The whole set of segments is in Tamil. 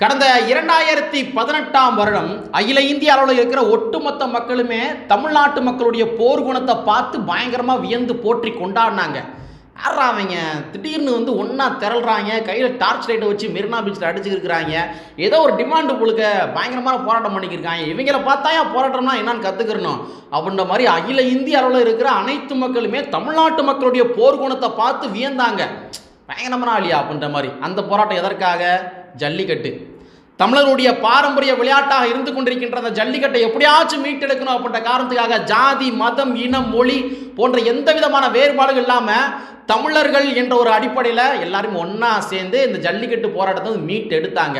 கடந்த இரண்டாயிரத்தி பதினெட்டாம் வருடம் அகில இந்திய அளவில் இருக்கிற ஒட்டுமொத்த மக்களுமே தமிழ்நாட்டு மக்களுடைய போர் குணத்தை பார்த்து பயங்கரமாக வியந்து போற்றி கொண்டாடினாங்க. யாரா அவங்க? திடீர்னு வந்து ஒன்றா திரள்றாங்க. கையில் டார்ச் லைட்டை வச்சு மெரினா பீச்சில் அடிச்சுருக்கிறாங்க ஏதோ ஒரு டிமாண்டு புழுக்க பயங்கரமான போராட்டம் பண்ணிக்கிருக்காங்க. இவங்கள பார்த்தா ஏன் போராட்டம்னா என்னன்னு கற்றுக்கிறணும் அப்படின்ற மாதிரி அகில இந்திய அளவில் இருக்கிற அனைத்து மக்களுமே தமிழ்நாட்டு மக்களுடைய போர் குணத்தை பார்த்து வியந்தாங்க. பயங்கரமான ஆளியா அப்படின்ற மாதிரி. அந்த போராட்டம் எதற்காக? ஜல்லிக்கட்டு. தமிழருடைய பாரம்பரிய விளையாட்டாக இருந்து கொண்டிருக்கின்ற அந்த ஜல்லிக்கட்டை எப்படியாச்சும் மீட்டெடுக்கணும் அப்படின்ற காரணத்துக்காக ஜாதி மதம் இனம் மொழி போன்ற எந்த விதமான வேறுபாடுகள் இல்லாமல் தமிழர்கள் என்ற ஒரு அடிப்படையில் எல்லாரும் ஒன்றா சேர்ந்து இந்த ஜல்லிக்கட்டு போராட்டத்தை வந்து மீட்டு எடுத்தாங்க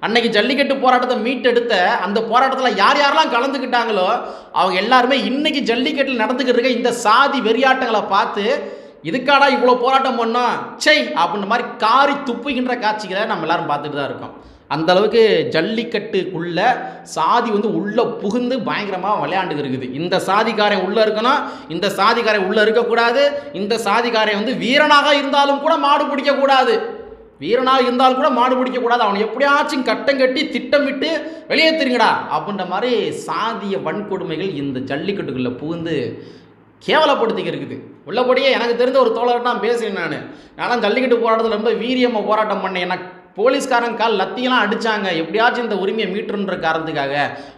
அன்னைக்கு ஜல்லிக்கட்டு போராட்டத்தை மீட்டெடுத்த அந்த போராட்டத்தில் யார் யாரெல்லாம் கலந்துக்கிட்டாங்களோ அவங்க எல்லாருமே இன்னைக்கு ஜல்லிக்கட்டில் நடந்துக்கிட்டு இருக்க இந்த சாதி வெறியாட்டங்களை பார்த்து இதுக்காடா இவ்வளோ போராட்டம் பண்ணோம் செய் அப்படின்ற மாதிரி காரி துப்புகின்ற காட்சிகளை நம்ம எல்லாரும் பார்த்துட்டு தான் இருக்கோம். அந்த அளவுக்கு ஜல்லிக்கட்டுக்குள்ள சாதி வந்து உள்ள புகுந்து பயங்கரமாக விளையாண்டு இருக்குது. இந்த சாதிக்காரன் உள்ள இருக்கணும் இந்த சாதிக்காரன் உள்ள இருக்கக்கூடாது இந்த சாதிக்காரன் வந்து வீரனாக இருந்தாலும் கூட மாடு பிடிக்கக்கூடாது. வீரனாக இருந்தாலும் கூட மாடு பிடிக்கக்கூடாது. அவனை எப்படியாச்சும் கட்டம் கட்டி திட்டமிட்டு வெளியேற்றுறீங்கடா அப்படின்ற மாதிரி சாதிய வன்கொடுமைகள் இந்த ஜல்லிக்கட்டுக்குள்ளே புகுந்து கேவலப்படுத்திக்க இருக்குது உள்ளபடியே எனக்கு தெரிஞ்ச ஒரு தோழர்கிட்ட தான் பேசுகிறேன் நான். நானும் ஜல்லிக்கட்டு போராட்டத்தில் ரொம்ப வீரியமாக போராட்டம் பண்ணேன். எனக்கு போலீஸ்காரங்க கால் லத்தியெல்லாம் அடித்தாங்க எப்படியாச்சும் இந்த உரிமையை மீட்டுன்ற காரணத்துக்காக.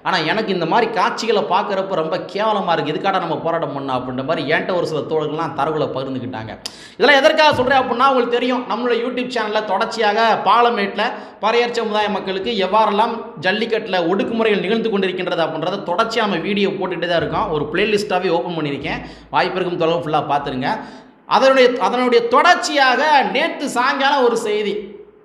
ஆனால் எனக்கு இந்த மாதிரி காட்சிகளை பார்க்குறப்ப ரொம்ப கேவலமாக இருக்குது இதுக்காக நம்ம போராட்டம் பண்ணோம் அப்படின்ற மாதிரி என்கிட்ட ஒரு சில தோழர்கள்லாம் தரவுகளை பகிர்ந்துக்கிட்டாங்க இதெல்லாம் எதற்காக சொல்கிறேன் அப்படின்னா உங்களுக்கு தெரியும். நம்மளோட யூடியூப் சேனலில் தொடர்ச்சியாக பாலமேட்டில் பறையர் சமுதாய மக்களுக்கு எவ்வாறெல்லாம் ஜல்லிக்கட்டில் ஒடுக்குமுறைகள் நிகழ்ந்து கொண்டிருக்கின்றது அப்படின்றத தொடர்ச்சியாக நம்ம வீடியோ போட்டுகிட்டே தான் இருக்கோம். ஒரு பிளேலிஸ்ட்டாகவே ஓப்பன் பண்ணியிருக்கேன். வாய்ப்பு இருக்கும் தொலைவு ஃபுல்லாக பார்த்துருங்க. அதனுடைய அதனுடைய தொடர்ச்சியாக நேற்று சாயங்காலம் ஒரு செய்தி.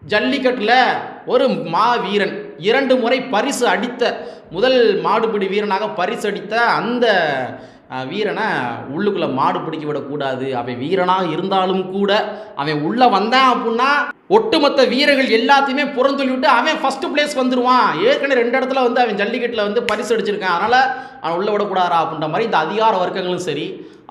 ஜல்லிக்கட்டில் ஒரு மா வீரன் இரண்டு முறை பரிசு அடித்த முதல் மாடுபிடி வீரனாக பரிசு அடித்த அந்த வீரனை உள்ளுக்குள்ளே மாடு பிடிக்க விடக்கூடாது அவன் வீரனாக இருந்தாலும் கூட அவன் உள்ளே வந்தான் அப்படின்னா ஒட்டுமொத்த வீரர்கள் எல்லாத்தையுமே புறந்தொல்லி விட்டு அவன் ஃபஸ்ட்டு பிளேஸ் வந்துடுவான் ஏற்கனவே ரெண்டு இடத்துல வந்து அவன் ஜல்லிக்கட்டில் வந்து பரிசு அடிச்சிருக்கான். அதனால் அவன் உள்ளே விடக்கூடாதா அப்படின்ற மாதிரி இந்த அதிகார வர்க்கங்களும் சரி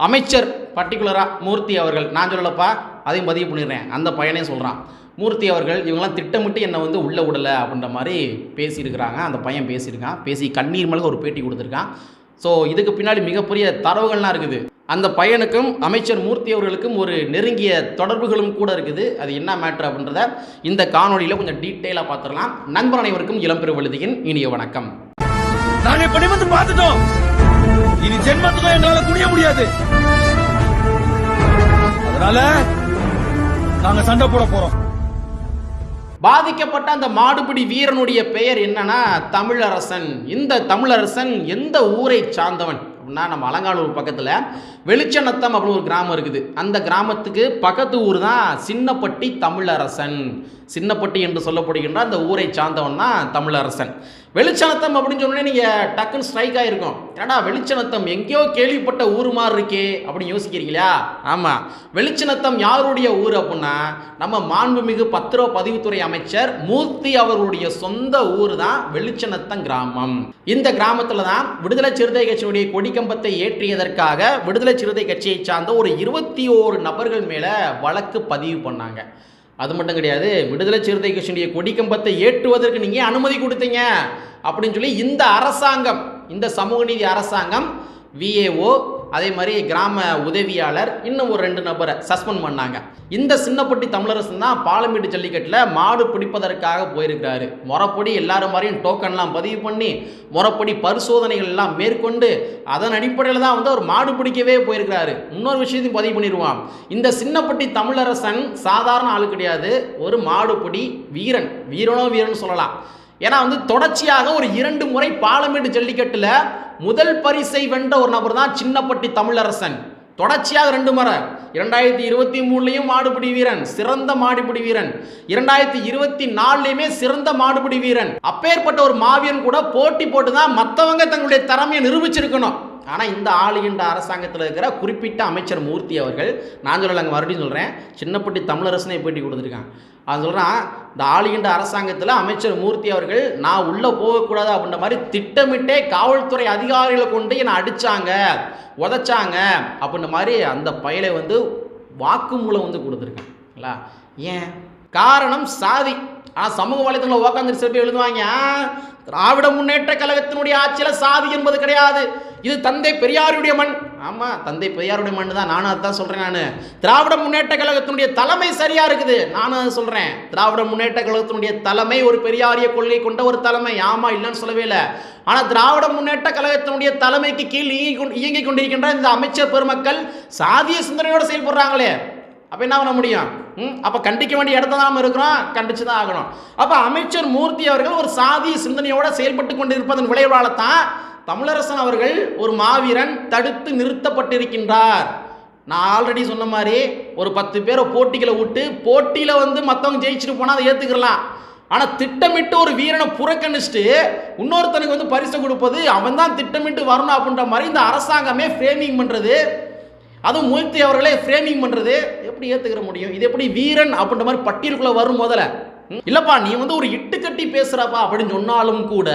அமைச்சர் பர்டிகுலராக மூர்த்தி அவர்கள் நான் சொல்லலப்பா அதையும் பதிவு பண்ணிடுறேன். அந்த பையனே சொல்கிறான் மூர்த்தி அவர்கள் இவங்கெல்லாம் திட்டமிட்டு என்னை வந்து உள்ளே விடலை அப்படின்ற மாதிரி பேசியிருக்கிறாங்க. அந்த பையன் பேசியிருக்கான். பேசி கண்ணீர் மல்க ஒரு பேட்டி கொடுத்துருக்கான். ஸோ இதுக்கு பின்னாடி மிகப்பெரிய தரவுகள்லாம் இருக்குது. அந்த பையனுக்கும் அமைச்சர் மூர்த்தி அவர்களுக்கும் ஒரு நெருங்கிய தொடர்புகளும் கூட இருக்குது. அது என்ன மேட்ரு அப்படின்றத இந்த காணொளியில் கொஞ்சம் டீட்டெயிலாக பார்த்துடலாம். நண்பர் அனைவருக்கும் இளம்பெரு வழுதியின் இனிய வணக்கம். நாங்கள் இப்படி வந்து பார்த்துட்டோம். இனி ஜென்மத்துக்கும் எங்களால துணிய முடியாது. அதனால நாங்க சண்டை போட போறோம். பாதிக்கப்பட்ட அந்த மாடுபிடி வீரனுடைய பெயர் என்னன்னா தமிழரசன். இந்த தமிழரசன் எந்த ஊரை சார்ந்தவன்? அப்படின்னா நம்ம அலங்காலூர் பக்கத்தில் வெளிச்சநத்தம் அப்படின்னு ஒரு கிராமம் இருக்குது. அந்த கிராமத்துக்கு பக்கத்து ஊர் தான் சின்னப்பட்டி தமிழரசன். சின்னப்பட்டி என்று சொல்லப்படுகின்ற அந்த ஊரை சார்ந்தவன் தான் தமிழரசன். வெளிச்சநத்தம் அப்படின்னு சொன்னோடனே நீங்கள் டக்குன்னு ஸ்ட்ரைக் ஆகிருக்கும் ஏடா வெளிச்சநத்தம் எங்கேயோ கேள்விப்பட்ட ஊர் மாதிரி இருக்கே அப்படின்னு யோசிக்கிறீங்களா? ஆமாம் வெளிச்சநத்தம் யாருடைய ஊர் அப்படின்னா நம்ம மாண்புமிகு பத்திர பதிவுத்துறை அமைச்சர் மூர்த்தி அவர்களுடைய சொந்த ஊர் தான் வெளிச்சநத்தம் கிராமம். இந்த கிராமத்தில் தான் விடுதலை சிறுத்தை கட்சியினுடைய கொடிக்கம்பத்தை ஏற்றியதற்காக விடுதலை சிறுத்தை கட்சியை சார்ந்த ஒரு இருபத்தி ஓரு நபர்கள் மேலே வழக்கு பதிவு பண்ணாங்க. அது மட்டும் கிடையாது விடுதலை சிறுத்தை கட்சியுடைய கொடிக்கம்பத்தை ஏற்றுவதற்கு நீங்கள் அனுமதி கொடுத்தீங்க? அப்படின்னு சொல்லி இந்த அரசாங்கம் இந்த சமூக நீதி அரசாங்கம் விஏஓ அதே மாதிரி கிராம உதவியாளர் இன்னும் ஒரு ரெண்டு நபரை சஸ்பெண்ட் பண்ணாங்க. இந்த சின்னப்பட்டி தமிழரசன் தான் பாலமேடு ஜல்லிக்கட்டில் மாடு பிடிப்பதற்காக போயிருக்கிறாரு. முறப்படி எல்லாரும் மாதிரியும் டோக்கன்லாம் பதிவு பண்ணி முறப்படி பரிசோதனைகள் எல்லாம் மேற்கொண்டு அதன் அடிப்படையில் தான் வந்து அவர் மாடு பிடிக்கவே போயிருக்கிறாரு. இன்னொரு விஷயத்தையும் பதிவு பண்ணிடுவான் இந்த சின்னப்பட்டி தமிழரசன் சாதாரண ஆள் கிடையாது. ஒரு மாடுபிடி வீரன் வீரனோ வீரன் சொல்லலாம். ஏன்னா வந்து தொடர்ச்சியாக ஒரு இரண்டு முறை பாலமேடு ஜல்லிக்கட்டில் முதல் பரிசை வென்ற ஒரு நபர் தான் சின்னப்பட்டி தமிழரசன். தொடர்ச்சியாக ரெண்டு முறை. இரண்டாயிரத்தி இருபத்தி மூணுலையும் மாடுபிடி வீரன் சிறந்த மாடுபிடி வீரன். இரண்டாயிரத்தி இருபத்தி நாலுலையுமே சிறந்த மாடுபிடி வீரன். அப்பேற்பட்ட ஒரு மாவீரன் கூட போட்டி போட்டு தான் மற்றவங்க தங்களுடைய திறமையை நிரூபிச்சிருக்கணும். ஆனால் இந்த ஆளுகின்ற அரசாங்கத்தில் இருக்கிற குறிப்பிட்ட அமைச்சர் மூர்த்தி அவர்கள் நான் சொல்லலைங்க மறுபடியும் சொல்கிறேன் சின்னப்பட்டி தமிழரசனை பேட்டி கொடுத்துருக்கான். அவன் சொல்கிறான் இந்த ஆளுகின்ற அரசாங்கத்தில் அமைச்சர் மூர்த்தி அவர்கள் நான் உள்ளே போகக்கூடாது அப்படின்ற மாதிரி திட்டமிட்டே காவல்துறை அதிகாரிகளை கொண்டு என்னை அடித்தாங்க உதைச்சாங்க அப்படின்ற மாதிரி அந்த பயலை வந்து வாக்குமூலம் வந்து கொடுத்துருக்காங்களா ஏன்? காரணம் சாதி. ஆனால் சமூக வலைதளங்களில் உட்காந்து சில பேர் எழுதுவாங்க திராவிட முன்னேற்ற கழகத்தினுடைய ஆட்சியில் சாதி என்பது கிடையாது. இது தந்தை பெரியாருடைய மண். ஆமாம் தந்தை பெரியாருடைய மண் தான் நானும் அதுதான் சொல்கிறேன் நான். திராவிட முன்னேற்ற கழகத்தினுடைய தலைமை சரியாக இருக்குது? நானும் அதை சொல்கிறேன் திராவிட முன்னேற்ற கழகத்தினுடைய தலைமை ஒரு பெரியாரிய கொள்கை கொண்ட ஒரு தலைமை. ஆமாம் இல்லைன்னு சொல்லவே இல்லை. ஆனால் திராவிட முன்னேற்ற கழகத்தினுடைய தலைமைக்கு கீழ் இயங்கி கொண்டு இயங்கிக் கொண்டிருக்கின்ற இந்த அமைச்சர் பெருமக்கள் சாதிய சிந்தனையோடு செயல்படுறாங்களே. அப்போ என்ன பண்ண முடியும்? அப்போ கண்டிக்க வேண்டிய இடத்த தான் நம்ம இருக்கிறோம் கண்டிச்சு தான் ஆகணும். அப்போ அமைச்சர் மூர்த்தி அவர்கள் ஒரு சாதிய சிந்தனையோடு செயல்பட்டு கொண்டிருப்பதன் விளைவால் தான் தமிழரசன் அவர்கள் ஒரு மாவீரன் தடுத்து நிறுத்தப்பட்டிருக்கின்றார். நான் ஆல்ரெடி சொன்ன மாதிரி ஒரு பத்து பேரை போட்டிகளை விட்டு போட்டியில் வந்து மற்றவங்க ஜெயிச்சுட்டு போனால் அதை ஏற்றுக்கலாம் ஆனால் திட்டமிட்டு ஒரு வீரனை புறக்கணிச்சுட்டு இன்னொருத்தனுக்கு வந்து பரிசு கொடுப்பது அவன் தான் திட்டமிட்டு வரணும் அப்படின்ற மாதிரி இந்த அரசாங்கமே ஃப்ரேமிங் பண்ணுறது அதுவும் மூர்த்தி அவர்களே ஃப்ரேமிங் பண்ணுறது எப்படி ஏற்றுக்கிற முடியும்? இது எப்படி வீரன் அப்படின்ற மாதிரி பட்டியலுக்குள்ளே வரும் முதல்ல. இல்லைப்பா நீ வந்து ஒரு இட்டு கட்டி பேசுகிறப்பா அப்படின்னு சொன்னாலும் கூட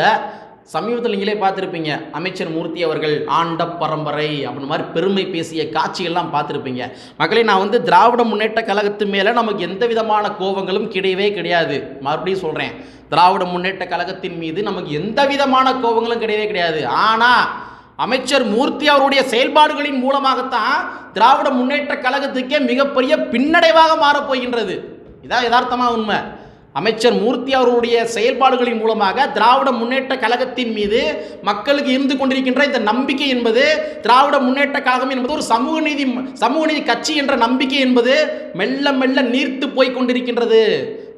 சமீபத்தில் நீங்களே பார்த்துருப்பீங்க. அமைச்சர் மூர்த்தி அவர்கள் ஆண்ட பரம்பரை அப்படின்ற மாதிரி பெருமை பேசிய காட்சிகள்லாம் பார்த்துருப்பீங்க. மக்களே நான் வந்து திராவிட முன்னேற்ற கழகத்து மேலே நமக்கு எந்த விதமான கோபங்களும் கிடையவே கிடையாது. மறுபடியும் சொல்கிறேன் திராவிட முன்னேற்ற கழகத்தின் மீது நமக்கு எந்த விதமான கோபங்களும் கிடையவே கிடையாது. ஆனால் அமைச்சர் மூர்த்தி அவருடைய செயல்பாடுகளின் மூலமாகத்தான் திராவிட முன்னேற்ற கழகத்துக்கே மிகப்பெரிய பின்னடைவாக மாறப் போகின்றது. இதான் யதார்த்தமாக உண்மை. அமைச்சர் மூர்த்தி அவருடைய செயல்பாடுகளின் மூலமாக திராவிட முன்னேற்ற கழகத்தின் மீது மக்களுக்கு இருந்து கொண்டிருக்கின்ற இந்த நம்பிக்கை என்பது திராவிட முன்னேற்ற கழகம் என்பது ஒரு சமூக நீதி சமூக நீதி கட்சி என்ற நம்பிக்கை என்பது மெல்ல மெல்ல நீர்த்து போய் கொண்டிருக்கின்றது.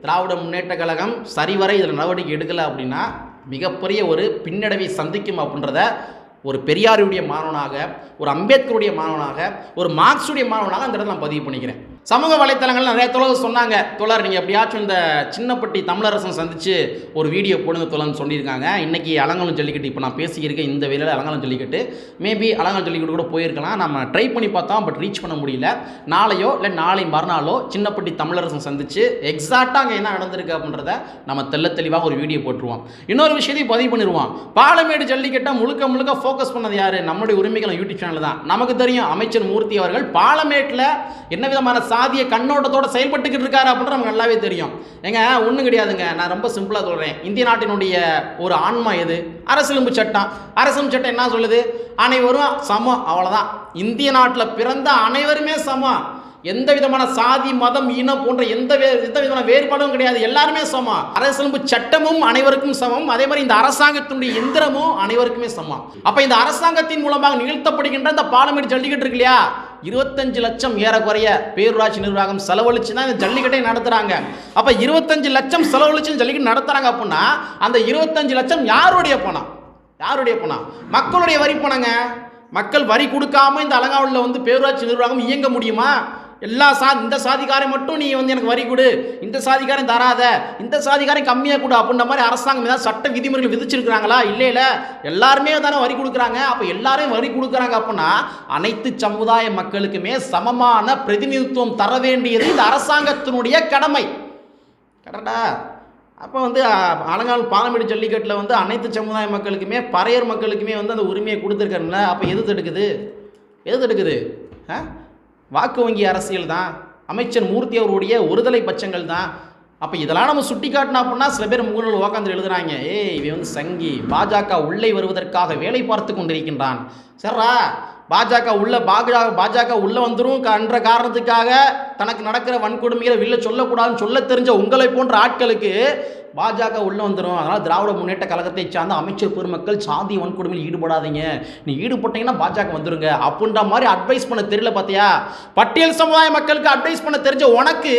திராவிட முன்னேற்ற கழகம் சரிவர இதில் நடவடிக்கை எடுக்கலை அப்படின்னா மிகப்பெரிய ஒரு பின்னடைவை சந்திக்கும் அப்படின்றத ஒரு பெரியாருடைய மாணவனாக ஒரு அம்பேத்கருடைய மாணவனாக ஒரு மார்க்ஸுடைய மாணவனாக அந்த இடத்துல நான் பதிவு பண்ணிக்கிறேன். சமூக வலைத்தளங்கள் நிறைய தோழர் சொன்னாங்க. தோழர் நீங்கள் எப்படியாச்சும் இந்த சின்னப்பட்டி தமிழரசன் சந்தித்து ஒரு வீடியோ போடுங்க தோழர்னு சொல்லியிருக்காங்க. இன்றைக்கி அலங்காலம் ஜல்லிக்கட்டு இப்போ நான் பேசியிருக்கேன். இந்த வேலையில் அலங்காலம் ஜல்லிக்கட்டு. மேபி அலங்காலம் ஜல்லிக்கட்டு கூட போயிருக்கலாம். நம்ம ட்ரை பண்ணி பார்த்தோம் பட் ரீச் பண்ண முடியல. நாளையோ இல்லை நாளை மறுநாளோ சின்னப்பட்டி தமிழரசன் சந்தித்து எக்ஸாக்டாக அங்கே என்ன நடந்திருக்கு அப்படின்றத நம்ம தெல்ல தெளிவாக ஒரு வீடியோ போட்டுருவோம். இன்னொரு விஷயத்தையும் பதிவு பண்ணிடுவோம் பாலமேடு ஜல்லிக்கட்டை முழுக்க முழுக்க ஃபோக்கஸ் பண்ணது யார்? நம்முடைய உரிமைகள் யூடியூப் சேனல் தான். நமக்கு தெரியும் அமைச்சர் மூர்த்தி அவர்கள் பாலமேட்டில் என்ன விதமான சாதிய கண்ணோட்டத்தோட செயல்பட்டுக்கிட்டு இருக்காரு அப்படின்ற நமக்கு நல்லாவே தெரியும். ஏங்க ஒன்றும் கிடையாதுங்க. நான் ரொம்ப சிம்பிளாக சொல்கிறேன் இந்திய நாட்டினுடைய ஒரு ஆன்மா எது? அரசியலமைப்பு சட்டம். அரசியலமைப்பு சட்டம் என்ன சொல்லுது? அனைவரும் சமம். அவ்வளோதான் இந்திய நாட்டில் பிறந்த அனைவருமே சமம். எந்த விதமான சாதி மதம் இனம் போன்ற எந்த எந்த விதமான வேறுபாடும் கிடையாது. எல்லாருமே சமம். அரசியலமைப்பு சட்டமும் அனைவருக்கும் சமம். அதே மாதிரி இந்த அரசாங்கத்தினுடைய எந்திரமும் அனைவருக்குமே சமம். அப்ப இந்த அரசாங்கத்தின் மூலமாக நிகழ்த்தப்படுகின்ற இந்த பாலமேடு ஜல்லிக்கட்டு இருக்கு இல்லையா? இருபத்தஞ்சு லட்சம் ஏறக்குறைய பேரூராட்சி நிர்வாகம் செலவழிச்சு தான் இந்த ஜல்லிக்கட்டை நடத்துகிறாங்க அப்போ இருபத்தஞ்சு லட்சம் செலவழிச்சு ஜல்லிக்கட்டு நடத்துகிறாங்க அப்படின்னா அந்த இருபத்தஞ்சு லட்சம் யாருடைய பணம்? யாருடைய பணம்? மக்களுடைய வரி பணங்க. மக்கள் வரி கொடுக்காம இந்த அலங்காவில் வந்து பேரூராட்சி நிர்வாகம் இயங்க முடியுமா? எல்லா சா இந்த சாதிக்காரன் மட்டும் நீ வந்து எனக்கு வரி கொடு. இந்த சாதிக்காரன் தராத. இந்த சாதிக்காரன் கம்மியாக கொடு அப்படின்ற மாதிரி அரசாங்கம் ஏதாவது சட்ட விதிமுறைகள் விதிச்சிருக்கிறாங்களா? இல்லை இல்லை. எல்லாருமே தானே வரி கொடுக்குறாங்க. அப்போ எல்லாரும் வரி கொடுக்குறாங்க அப்படின்னா அனைத்து சமுதாய மக்களுக்குமே சமமான பிரதிநிதித்துவம் தர வேண்டியது இந்த அரசாங்கத்தினுடைய கடமை. கரெக்டா? அப்போ வந்து அ- அலங்கால் பாலமேடு ஜல்லிக்கட்டில் வந்து அனைத்து சமுதாய மக்களுக்குமே பறையர் மக்களுக்குமே வந்து அந்த உரிமையை கொடுத்துருக்காங்கள அப்போ எது தடுக்குது? எது தடுக்குது? ஆ? வாக்கு வங்கி அரசியல் தான். அமைச்சர் மூர்த்தி அவருடைய ஒருதலை பட்சங்கள் தான். அப்போ இதெல்லாம் நம்ம சுட்டி காட்டினா அப்படின்னா சில பேர் முகநூல் உக்காந்து எழுதுறாங்க. ஏய் இவன் வந்து சங்கி. பாஜக உள்ளே வருவதற்காக வேலை பார்த்து கொண்டிருக்கின்றான். சரிரா பாஜக உள்ள பாஜக பாஜக உள்ள வந்துடும் என்ற காரணத்துக்காக தனக்கு நடக்கிற வன்கொடுமைகளை வெளில சொல்லக்கூடாதுன்னு சொல்ல தெரிஞ்ச உங்களை போன்ற ஆட்களுக்கு பாஜக உள்ளே வந்துடும் அதனால் திராவிட முன்னேற்ற கழகத்தை சார்ந்த அமைச்சர் பெருமக்கள் சாதி வன்கொடுமையில் ஈடுபடாதீங்க. நீ ஈடுபட்டீங்கன்னா பாஜக வந்துருங்க. அப்படின்ற மாதிரி அட்வைஸ் பண்ண தெரியல பார்த்தியா பட்டியல் சமுதாய மக்களுக்கு அட்வைஸ் பண்ண தெரிஞ்ச உனக்கு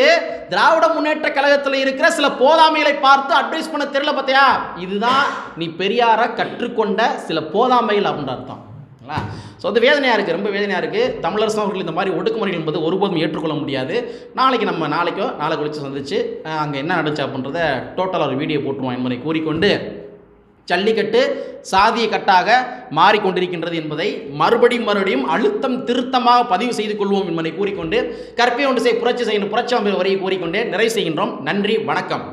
திராவிட முன்னேற்ற கழகத்தில் இருக்கிற சில போதாமைகளை பார்த்து அட்வைஸ் பண்ண தெரியல பார்த்தியா இதுதான் நீ பெரியார கற்றுக்கொண்ட சில போதாமைகள் அப்படின்ற அர்த்தம். ஸோ அது வேதனையாக இருக்குது ரொம்ப வேதனையாக இருக்குது தமிழரசு அவர்கள் இந்த மாதிரி ஒடுக்குமுறைகள் என்பது ஒருபோதும் ஏற்றுக்கொள்ள முடியாது. நாளைக்கு நம்ம நாளைக்கோ நாளை கழிச்சு சந்திச்சு அங்கே என்ன நடந்துச்சு அப்படின்றத டோட்டலாக ஒரு வீடியோ போட்டுருவோம் என்பதை கூறிக்கொண்டு ஜல்லிக்கட்டு சாதிய கட்டாக மாறிக்கொண்டிருக்கின்றது என்பதை மறுபடியும் மறுபடியும் அழுத்தம் திருத்தமாக பதிவு செய்து கொள்வோம் என்பதை கூறிக்கொண்டு கற்பை ஒன்று செய் புரட்சி செய்யும் புரட்சி அமைப்பு வரையை கூறிக்கொண்டு நிறைவு செய்கின்றோம். நன்றி வணக்கம்.